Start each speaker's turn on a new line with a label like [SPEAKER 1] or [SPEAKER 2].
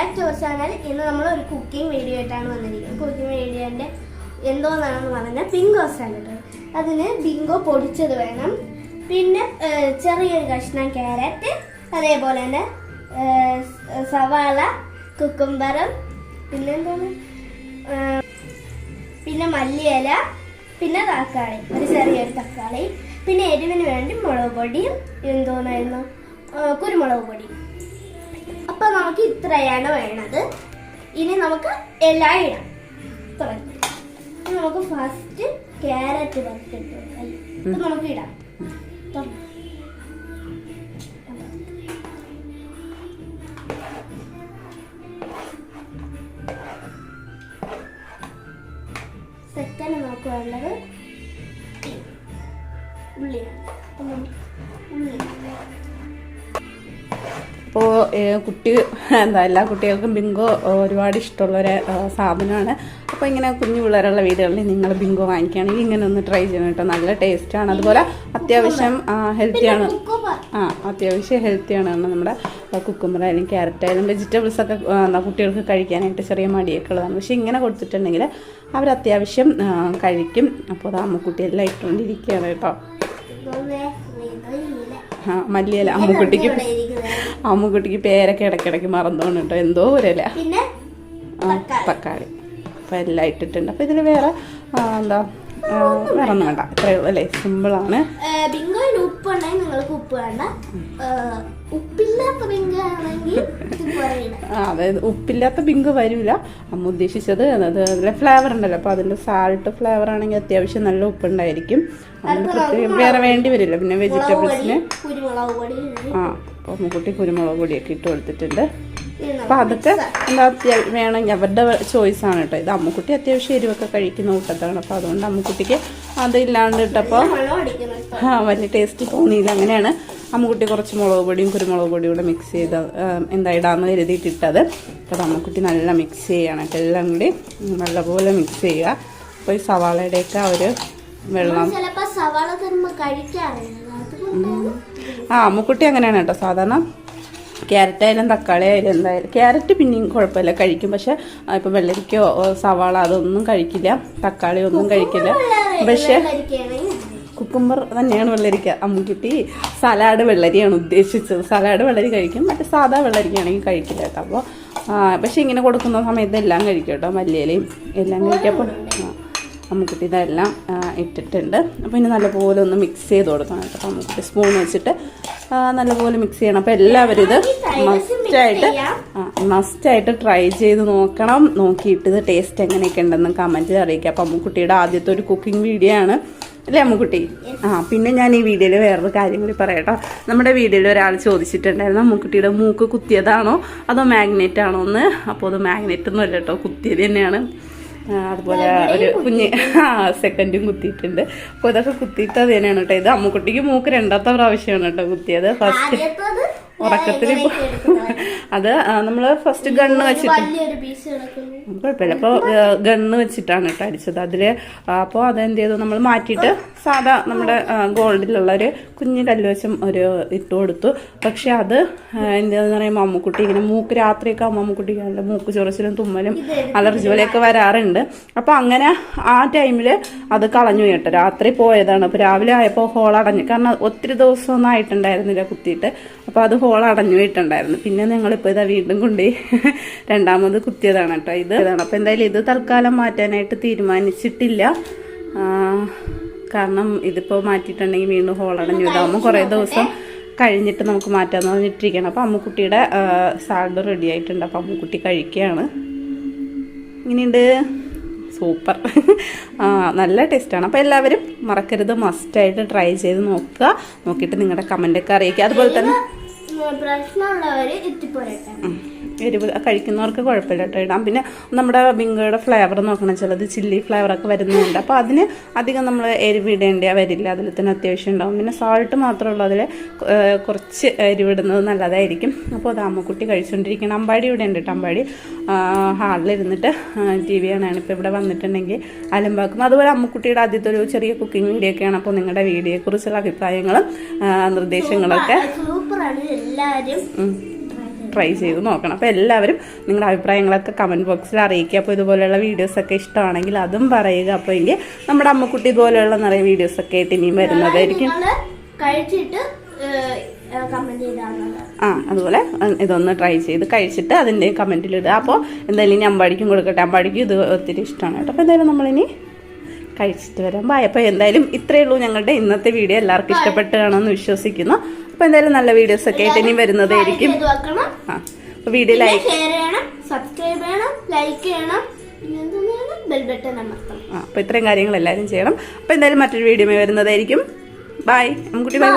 [SPEAKER 1] Back to channel ഇന്ന് നമ്മൾ ഒരു കുക്കിംഗ് വീഡിയോ ആയിട്ടാണ് വന്നിരിക്കുന്നത്. കുക്കിംഗ് വീഡിയോന്റെ എന്തോന്നാണെന്ന് പറഞ്ഞാൽ ബിങ്കോ സാലഡ് അതിന് ബിങ്കോ പൊടിച്ചത് വേണം. പിന്നെ ചെറിയൊരു കഷ്ണം ക്യാരറ്റ് അതേപോലെ തന്നെ സവാള കുക്കുംബറും പിന്നെ എന്താണ് പിന്നെ മല്ലിയില പിന്നെ തക്കാളി ഒരു ചെറിയൊരു തക്കാളി പിന്നെ എരിവിന് വേണ്ടി മുളക് പൊടിയും എന്തോന്നായിരുന്നു? കുരുമുളക് പൊടിയും അപ്പൊ നമുക്ക് ഇത്രയാണ് വേണത് ഇനി നമുക്ക് എല്ലാം ഇടാം. തുറക്കാം നമുക്ക് ഫസ്റ്റ് ക്യാരറ്റ് വറുത്തിട്ട് അപ്പൊ നമുക്ക് ഇടാം. സെക്കൻഡ് നമുക്ക് വേണ്ടത് ഉള്ളിയാണ്.
[SPEAKER 2] അപ്പോൾ കുട്ടി എന്താ എല്ലാ കുട്ടികൾക്കും ബിങ്കോ ഒരുപാട് ഇഷ്ടമുള്ള ഒരു സാധനമാണ്. അപ്പോൾ ഇങ്ങനെ കുഞ്ഞു പിള്ളേരുള്ള വീടുകളിൽ നിങ്ങൾ ബിങ്കോ വാങ്ങിക്കുകയാണെങ്കിൽ ഇങ്ങനെ ഒന്ന് ട്രൈ ചെയ്യണം കേട്ടോ. നല്ല ടേസ്റ്റാണ് അതുപോലെ അത്യാവശ്യം ഹെൽത്തിയാണ് ആ അത്യാവശ്യം ഹെൽത്തിയാണ് നമ്മുടെ കുക്കുമ്പർ ആയാലും ക്യാരറ്റ് ആയാലും വെജിറ്റബിൾസ് ഒക്കെ ആ, എന്താ കുട്ടികൾക്ക് കഴിക്കാനായിട്ട് ചെറിയ മടിയൊക്കെ ഉള്ളതാണ്. പക്ഷേ ഇങ്ങനെ കൊടുത്തിട്ടുണ്ടെങ്കിൽ അവർ അത്യാവശ്യം കഴിക്കും. അപ്പോൾ അത് അമ്മക്കുട്ടിയെല്ലാം ഇട്ടുകൊണ്ടിരിക്കുകയാണ് കേട്ടോ. ആ മല്ലിയില. അമ്മുക്കുട്ടിക്ക്. അമ്മുക്കുട്ടിക്ക് പേരൊക്കെ ഇടയ്ക്കിടയ്ക്ക് മറന്നോണ്ട് കേട്ടോ എന്തോ
[SPEAKER 1] പിന്നെ
[SPEAKER 2] ആ, തക്കാളി. അപ്പം എല്ലാം ഇട്ടിട്ടുണ്ട്. അപ്പം ഇതിന് വേറെ എന്താ വേറെ ഒന്നും വേണ്ട. ഇത്രയേ ഉള്ളൂ അല്ലേ? സിമ്പിളാണ്
[SPEAKER 1] ആണ്. ബിങ്കോയിൽ ഉപ്പ് ഉണ്ടെങ്കിൽ നിങ്ങൾക്ക് ഉപ്പ് വേണ്ട. ഉപ്പില്ലാത്ത ബിങ്കോ ആണെങ്കിൽ
[SPEAKER 2] അതായത് ഉപ്പില്ലാത്ത ബിങ്ക് വരില്ല അമ്മ ഉദ്ദേശിച്ചത് അത് അതിലെ ഫ്ലേവർ ഉണ്ടല്ലോ. അപ്പോൾ അതിന്റെ സാൾട്ട് ഫ്ലേവർ ആണെങ്കിൽ അത്യാവശ്യം നല്ല ഉപ്പുണ്ടായിരിക്കും. പ്രത്യേകം വേറെ വേണ്ടി വരില്ല. പിന്നെ വെജിറ്റബിൾസിന് ആ അപ്പോൾ അമ്മക്കുട്ടി കുരുമുളക് പൊടിയൊക്കെ ഇട്ട് കൊടുത്തിട്ടുണ്ട്. അപ്പം അതൊക്കെ എന്താ വേണമെങ്കിൽ അവരുടെ ചോയ്സ് ആണ് കേട്ടോ ഇത് അമ്മുക്കുട്ടി അത്യാവശ്യം എരിവൊക്കെ കഴിക്കുന്ന കൂട്ടത്താണ് അപ്പോൾ അതുകൊണ്ട് അമ്മുക്കുട്ടിക്ക് അതില്ലാണ്ട് ഇട്ടപ്പോൾ വലിയ ടേസ്റ്റ് തോന്നിയില്ല. അങ്ങനെയാണ് അമ്മുക്കുട്ടി കുറച്ച് മുളക് പൊടിയും കുരുമുളക് പൊടിയും കൂടെ മിക്സ് ചെയ്ത് എന്താ ഇടാന്ന് കരുതിയിട്ടിട്ടത്. അപ്പോൾ അമ്മുക്കുട്ടി നല്ല മിക്സ് ചെയ്യണം എല്ലാം കൂടി നല്ലപോലെ മിക്സ് ചെയ്യുക. അപ്പോൾ ഈ സവാളയുടെയൊക്കെ ഒരു വെള്ളം. ആ അമ്മുക്കുട്ടി അങ്ങനെയാണ് കേട്ടോ സാധാരണ ക്യാരറ്റ് ആയാലും തക്കാളി ആയാലും എന്തായാലും ക്യാരറ്റ് പിന്നെയും കുഴപ്പമില്ല കഴിക്കും. പക്ഷെ ഇപ്പം വെള്ളരിക്കോ സവാള അതൊന്നും കഴിക്കില്ല. തക്കാളി ഒന്നും കഴിക്കില്ല. പക്ഷെ കുക്കുംബർ തന്നെയാണ് വെള്ളരിക്ക. അമ്മുക്കുട്ടി സലാഡ് വെള്ളരിയാണ് ഉദ്ദേശിച്ചത്. സലാഡ് വെള്ളരി കഴിക്കും. മറ്റേ സാധാ വെള്ളരിക്കാണെങ്കിൽ കഴിക്കില്ല കേട്ടോ. അപ്പോൾ പക്ഷെ ഇങ്ങനെ കൊടുക്കുന്ന സമയത്ത് എല്ലാം കഴിക്കും കേട്ടോ. മല്ലിയിലയും എല്ലാം കഴിക്കും. അപ്പോൾ അമ്മുക്കുട്ടി ഇതെല്ലാം ഇട്ടിട്ടുണ്ട്. അപ്പോൾ ഇനി നല്ലപോലെ ഒന്ന് മിക്സ് ചെയ്ത് കൊടുക്കണം കേട്ടോ. അപ്പോൾ അമ്മുക്കുട്ടി സ്പൂൺ വെച്ചിട്ട് നല്ലപോലെ മിക്സ് ചെയ്യണം. അപ്പോൾ എല്ലാവരും ഇത് മസ്റ്റായിട്ട് ആ മസ്റ്റായിട്ട് ട്രൈ ചെയ്ത് നോക്കണം. നോക്കിയിട്ട് ഇത് ടേസ്റ്റ് എങ്ങനെയൊക്കെ ഉണ്ടെന്ന് കമന്റിൽ അറിയിക്കുക അപ്പം അമ്മുക്കുട്ടിയുടെ ആദ്യത്തെ ഒരു കുക്കിംഗ് വീഡിയോ ആണ്. അല്ലേ അമ്മുക്കുട്ടി ആ പിന്നെ ഞാൻ ഈ വീഡിയോയിൽ വേറൊരു കാര്യം കൂടി പറയട്ടോ. നമ്മുടെ വീഡിയോയിൽ ഒരാൾ ചോദിച്ചിട്ടുണ്ടായിരുന്നു അമ്മുക്കുട്ടിയുടെ മൂക്ക് കുത്തിയതാണോ അതോ മാഗ്നറ്റ് ആണോ എന്ന്. അപ്പോൾ അത് മാഗ്നറ്റ് ഒന്നും അല്ല കേട്ടോ കുത്തിയത് തന്നെയാണ്. അതുപോലെ ഒരു കുഞ്ഞ് ആ സെക്കൻഡും കുത്തിയിട്ടുണ്ട്. അപ്പോൾ ഇതൊക്കെ കുത്തിയിട്ട് അത് തന്നെയാണ് കേട്ടോ. ഇത് അമ്മുക്കുട്ടിക്ക് മൂക്ക് രണ്ടാമത്തെ പ്രാവശ്യമാണ് കേട്ടോ കുത്തിയത്. ഫസ്റ്റ് ഉറക്കത്തിൽ അത് നമ്മൾ ഫസ്റ്റ് ഗണ്ണ് വെച്ചിട്ട് കുഴപ്പമില്ല. അപ്പോൾ ഗണ്ണ് വെച്ചിട്ടാണ് കേട്ടോ അടിച്ചത്. അതിൽ അപ്പോൾ അതെന്ത് ചെയ്തു നമ്മൾ മാറ്റിയിട്ട് സാധാ നമ്മുടെ ഗോൾഡിലുള്ള ഒരു കുഞ്ഞു കല്ല് വെച്ചും ഒരു ഇട്ട് കൊടുത്തു. പക്ഷെ അത് എന്താന്ന് പറയുമ്പോൾ അമ്മുക്കുട്ടി ഇങ്ങനെ മൂക്ക് രാത്രിയൊക്കെ ആകുമ്പോൾ അമ്മുക്കുട്ടിക്ക് നല്ല മൂക്ക് ചൊറിച്ചിലും തുമ്മലും അലർജി പോലെയൊക്കെ വരാറുണ്ട്. അപ്പോൾ അങ്ങനെ ആ ടൈമിൽ അത് കളഞ്ഞു കേട്ടോ. രാത്രി പോയതാണ്. അപ്പോൾ രാവിലെ ആയപ്പോൾ ഹോൾ അടഞ്ഞു കാരണം ഒത്തിരി ദിവസമൊന്നും ആയിട്ടുണ്ടായിരുന്നില്ല കുത്തിയിട്ട്. അപ്പോൾ അത് ഹോൾ അടഞ്ഞു പോയിട്ടുണ്ടായിരുന്നു. പിന്നെ ഞങ്ങളിപ്പോൾ ഇതാ വീണ്ടും കൊണ്ടുപോയി. രണ്ടാമത് കുത്തിയതാണ് കേട്ടോ. ഇത് ഇതാണ് അപ്പോൾ എന്തായാലും ഇത് തൽക്കാലം മാറ്റാനായിട്ട് തീരുമാനിച്ചിട്ടില്ല. കാരണം ഇതിപ്പോൾ മാറ്റിയിട്ടുണ്ടെങ്കിൽ വീണ്ടും ഹോളടഞ്ഞു ഇതാകുമ്പോൾ കുറേ ദിവസം കഴിഞ്ഞിട്ട് നമുക്ക് മാറ്റാമെന്ന് പറഞ്ഞിട്ടിരിക്കണം അപ്പോൾ അമ്മുക്കുട്ടിയുടെ സാലഡ് റെഡി ആയിട്ടുണ്ട്. അപ്പോൾ അമ്മുക്കുട്ടി കഴിക്കുകയാണ്. ഇങ്ങനെയുണ്ട്. സൂപ്പർ. നല്ല ടേസ്റ്റാണ് അപ്പോൾ എല്ലാവരും മറക്കരുത്. മസ്റ്റായിട്ട് ട്രൈ ചെയ്ത് നോക്കുക. നോക്കിയിട്ട് നിങ്ങളുടെ കമന്റൊക്കെ അറിയിക്കുക. അതുപോലെ തന്നെ
[SPEAKER 1] പ്രശ്നമുള്ളവര് എത്തിപ്പോരട്ടെ.
[SPEAKER 2] എരിവ് കഴിക്കുന്നവർക്ക് കുഴപ്പമില്ല കേട്ടോ. ഇടാം. പിന്നെ നമ്മുടെ ബിങ്കയുടെ ഫ്ലേവർ നോക്കണം. ചിലത് ചില്ലി ഫ്ലേവറൊക്കെ വരുന്നുണ്ട്. അപ്പോൾ അതിന് അധികം നമ്മൾ എരിവ് ഇടേണ്ട വരില്ല. അതിൽ തന്നെ അത്യാവശ്യം ഉണ്ടാവും. പിന്നെ സാൾട്ട് മാത്രമുള്ള അതിൽ കുറച്ച് എരിവിടുന്നത് നല്ലതായിരിക്കും. അപ്പോൾ അത് അമ്മക്കുട്ടി കഴിച്ചുകൊണ്ടിരിക്കണം അമ്പാടി ഇവിടെ ഉണ്ട് കേട്ടോ. അമ്പാടി ഹാളിലിരുന്നിട്ട് ടി വി കാണാണ്. ഇപ്പോൾ ഇവിടെ വന്നിട്ടുണ്ടെങ്കിൽ അലമ്പാക്കും. അതുപോലെ അമ്മക്കുട്ടിയുടെ ആദ്യത്തെ ഒരു ചെറിയ കുക്കിംഗ് വീഡിയോ ഒക്കെയാണ്. അപ്പോൾ നിങ്ങളുടെ വീഡിയോയെക്കുറിച്ചുള്ള അഭിപ്രായങ്ങളും നിർദ്ദേശങ്ങളൊക്കെ
[SPEAKER 1] സൂപ്പറാണ്. ചെയ്ത്
[SPEAKER 2] ട്രൈ ചെയ്ത് നോക്കണം. അപ്പോൾ എല്ലാവരും നിങ്ങളുടെ അഭിപ്രായങ്ങളൊക്കെ കമന്റ് ബോക്സിൽ അറിയിക്കുക. അപ്പോൾ ഇതുപോലെയുള്ള വീഡിയോസൊക്കെ ഇഷ്ടമാണെങ്കിൽ അതും പറയുക. അപ്പോൾ എങ്കിൽ നമ്മുടെ അമ്മക്കുട്ടി ഇതുപോലെയുള്ള നിറയെ വീഡിയോസൊക്കെ ആയിട്ട് ഇനിയും വരുന്നതായിരിക്കും.
[SPEAKER 1] കഴിച്ചിട്ട്
[SPEAKER 2] ആ അതുപോലെ ഇതൊന്ന് ട്രൈ ചെയ്ത് കഴിച്ചിട്ട് അതിന്റെ കമന്റിലിടുക അപ്പോൾ എന്തായാലും ഇനി അമ്പാടിക്കും കൊടുക്കട്ടെ. അമ്പാടിക്കും ഇത് ഒത്തിരി ഇഷ്ടമാണ് കേട്ടോ. അപ്പോൾ എന്തായാലും നമ്മളിനി കഴിച്ചിട്ട് വരാം. ബായ് അപ്പോൾ എന്തായാലും ഇത്രയേ ഉള്ളൂ ഞങ്ങളുടെ ഇന്നത്തെ വീഡിയോ എല്ലാവർക്കും ഇഷ്ടപ്പെട്ടു കാണുമെന്ന് വിശ്വസിക്കുന്നു. അപ്പോൾ എന്തായാലും നല്ല വീഡിയോസ് ഒക്കെ ആയിട്ട് ഇനി വരുന്നതായിരിക്കും ആ അപ്പോൾ വീഡിയോ ലൈക്ക്
[SPEAKER 1] ചെയ്യണം സബ്സ്ക്രൈബ് ചെയ്യണം ലൈക്ക് ചെയ്യണം.
[SPEAKER 2] ആ അപ്പോൾ ഇത്രയും കാര്യങ്ങൾ എല്ലാവരും ചെയ്യണം. അപ്പോൾ എന്തായാലും മറ്റൊരു വീഡിയോ വരുന്നതായിരിക്കും. Bye Ammukutty by